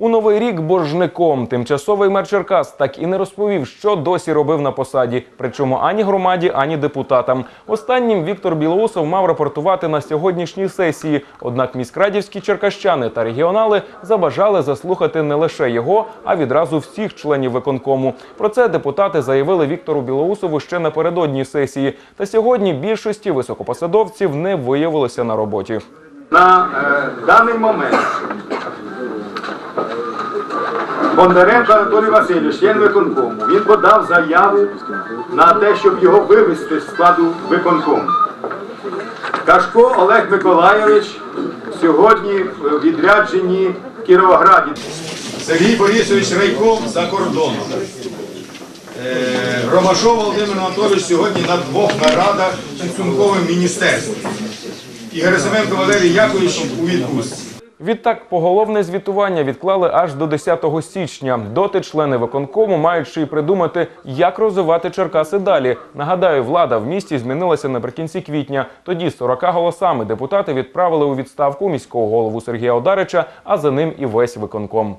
У новий рік боржником тимчасовий мер Черкас так і не розповів, що досі робив на посаді, причому ані громаді, ані депутатам. Останнім Віктор Білоусов мав рапортувати на сьогоднішній сесії. Однак міськрадівські черкащани та регіонали забажали заслухати не лише його, а відразу всіх членів виконкому. Про це депутати заявили Віктору Білоусову ще напередодні сесії. Та сьогодні більшості високопосадовців не виявилося на роботі. На е, даний момент Бондаренко Анатолій Васильович, член виконкому, він подав заяву на те, щоб його вивести з складу виконкому. Кашко Олег Миколайович сьогодні в відрядженні в Кіровограді. Сергій Борисович Рейков за кордоном. Е, Ромашов Володимир Анатолійович сьогодні на двох нарадах в підсумковому міністерстві. І Герасименко Валерій Яковлевич у відпустці. Відтак, поголовне звітування відклали аж до 10 січня. Доти члени виконкому мають ще й придумати, як розвивати Черкаси далі. Нагадаю, влада в місті змінилася наприкінці квітня. Тоді 40 голосами депутати відправили у відставку міського голову Сергія Одарича, а за ним і весь виконком.